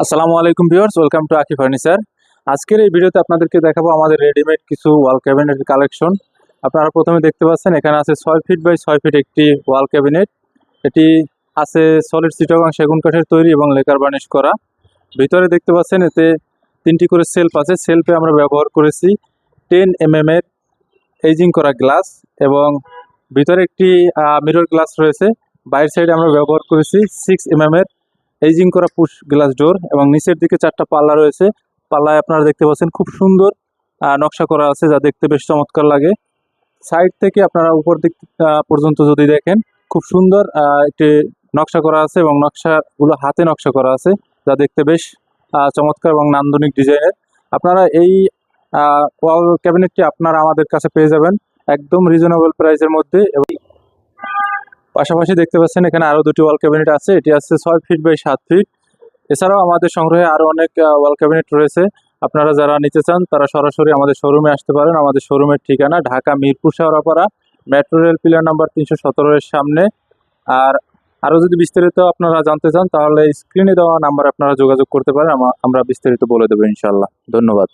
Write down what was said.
আসসালামু আলাইকুম viewers, welcome to Aki furniture. আজকের এই ভিডিওতে আপনাদেরকে দেখাবো আমাদের রেডিমেড কিছু ওয়াল ক্যাবিনেটের কালেকশন। আপনারা প্রথমে দেখতে পাচ্ছেন, এখানে আছে ছয় ফিট বাই ছয় ফিট একটি ওয়াল ক্যাবিনেট। এটি আছে সলিড সিটাগাং সেগুন কাঠের তৈরি এবং লেকার বার্নিশ করা। ভিতরে দেখতে পাচ্ছেন, এতে তিনটি করে সেলফ আছে। সেলফে আমরা ব্যবহার করেছি টেন এম এর এইজিং করা গ্লাস এবং ভিতরে একটি মিরর গ্লাস রয়েছে। বাইরের সাইডে আমরা ব্যবহার করেছি সিক্স এম এর এইজিং করা পুশ গ্লাস ডোর এবং নিচের দিকে চারটা পাল্লা রয়েছে। পাল্লায় আপনারা দেখতে পাচ্ছেন খুব সুন্দর নকশা করা আছে যা দেখতে বেশ চমৎকার লাগে। সাইড থেকে আপনারা উপর দিক পর্যন্ত যদি দেখেন, খুব সুন্দর একটি নকশা করা আছে এবং নকশাগুলো হাতে নকশা করা আছে যা দেখতে বেশ চমৎকার এবং নান্দনিক ডিজাইনের। আপনারা এই ওয়াল ক্যাবিনেটটি আপনারা আমাদের কাছে পেয়ে যাবেন একদম রিজনেবল প্রাইসের মধ্যে এবং পাশাপাশি দেখতে পাচ্ছেন এখানে আরও দুটি ওয়াল ক্যাবিনেট আছে। এটি আছে ছয় ফিট বাই সাত ফিট এছাড়াও আমাদের সংগ্রহে আরও অনেক ওয়াল ক্যাবিনেট রয়েছে। আপনারা যারা নিতে চান, তারা সরাসরি আমাদের শোরুমে আসতে পারেন। আমাদের শোরুমের ঠিকানা Dhaka Mirpur Shahrapara metro rail pillar number তিনশো সতেরোর সামনে। আর আরও যদি বিস্তারিত আপনারা জানতে চান, তাহলে স্ক্রিনে দেওয়া নাম্বার আপনারা যোগাযোগ করতে পারেন। আমা- আমরা বিস্তারিত বলে দেবো ইনশাল্লাহ ধন্যবাদ।